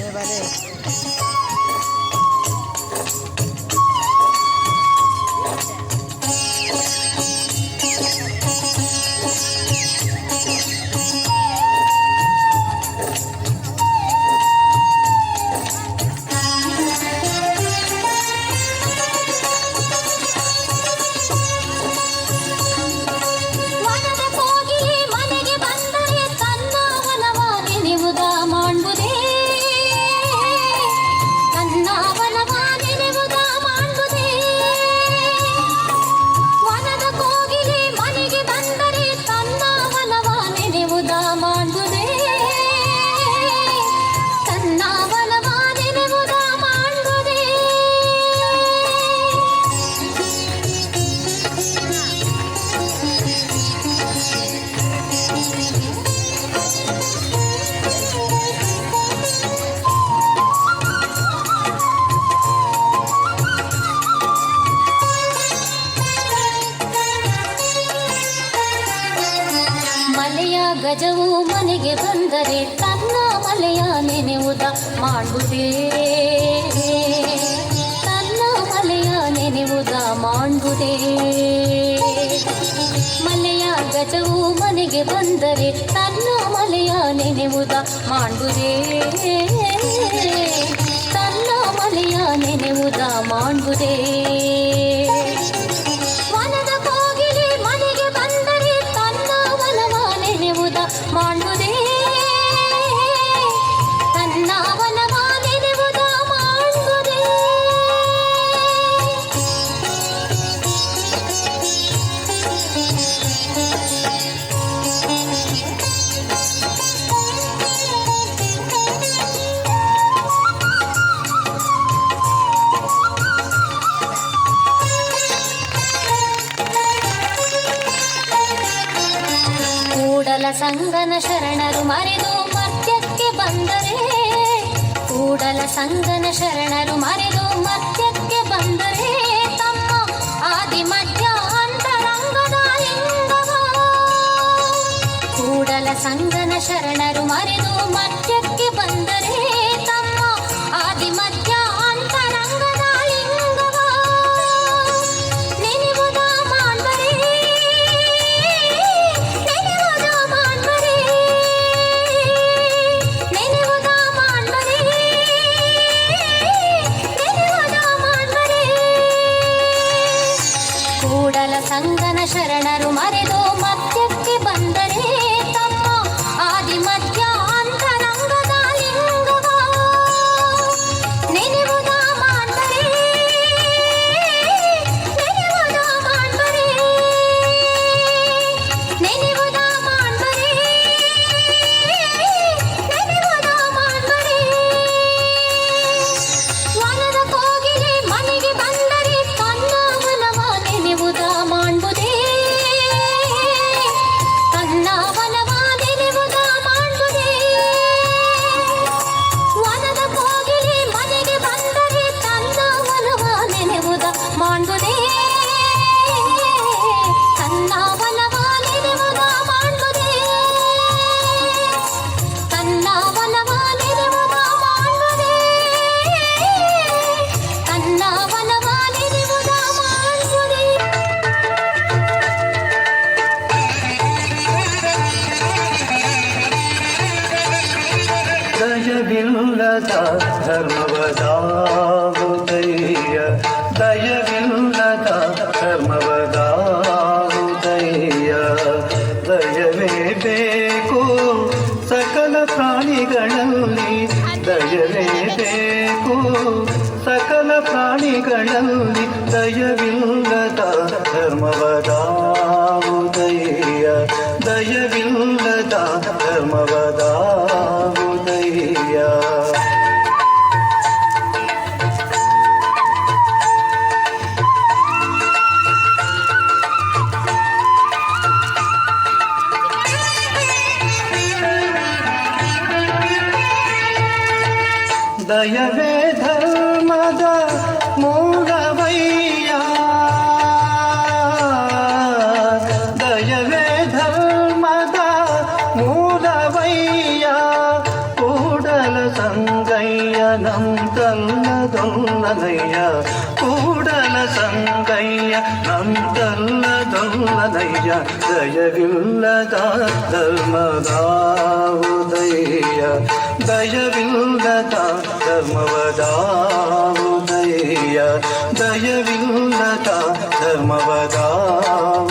এবারে ಮಲೆಯ ಗಜವು ಮನೆಗೆ ಬಂದರೆ ತನ್ನ ಮಲೆಯ ನೆನೆವುದ ಮಾಡುವುದೇ ತನ್ನ ಮಲೆಯ ನೆನೆವುದ ಮಾಡುವುದೇ ಮಲೆಯ ಗಜವು ಮನೆಗೆ ಬಂದರೆ ತನ್ನ ಮಲೆಯ ನೆನೆವುದ ಮಾಡುವುದೇ ತನ್ನ ಮಲೆಯ ನೆನೆವುದ ಮಾಡುವುದೇ মানুষ ಸಂಗನ ಶರಣರು ಮರೆದು ಮರ್ತ್ಯಕ್ಕೆ ಬಂದರೆ ಕೂಡಲ ಸಂಗನ ಶರಣರು ಮರೆದು ಮರ್ತ್ಯಕ್ಕೆ ಬಂದರೆ ತಮ್ಮ ಆದಿ ಮಧ್ಯ ಅಂತರಂಗದ ಲಿಂಗವ ಕೂಡಲ ಸಂಗನ ಶರಣರು ಮರೆದು ಶರಣರು ಮರೆದು ಮಧ್ಯಕ್ಕೆ ಬಂದರೆ ಧರ್ಮವದಾಗುದಯ್ಯ ದಯವಿಲ್ಲದ ಧರ್ಮವದಾಗುದಯ್ಯ ದಯವೇ ಬೇಕು ಸಕಲ ಪ್ರಾಣಿಗಳಲ್ಲಿ ದಯವೇ ಬೇಕು ಸಕಲ ಪ್ರಾಣಿಗಳಲ್ಲಿ ದಯವಿಲ್ಲದ ಧರ್ಮವದಾಗುದಯ್ಯ ದಯವಿಲ್ಲದ ಧರ್ಮವದಾಗುದಯ್ಯ దయవే ధర్మద మూడవయ్యా దయవే ధర్మద మూడవయ్యా కూడల సంగయ్య నం కన్నదొన్నదయ్యా ಸಂಗಯ್ಯ ನಂತಲ್ಲದೊಲ್ಲನಯ್ಯ ದಯವಿಲ್ಲದ ಧರ್ಮದಾವುದಯ್ಯ ದಯವಿಲ್ಲದ ಧರ್ಮವದಾವುದಯ್ಯ ದಯವಿಲ್ಲದ ಧರ್ಮವದಾವುದಯ್ಯ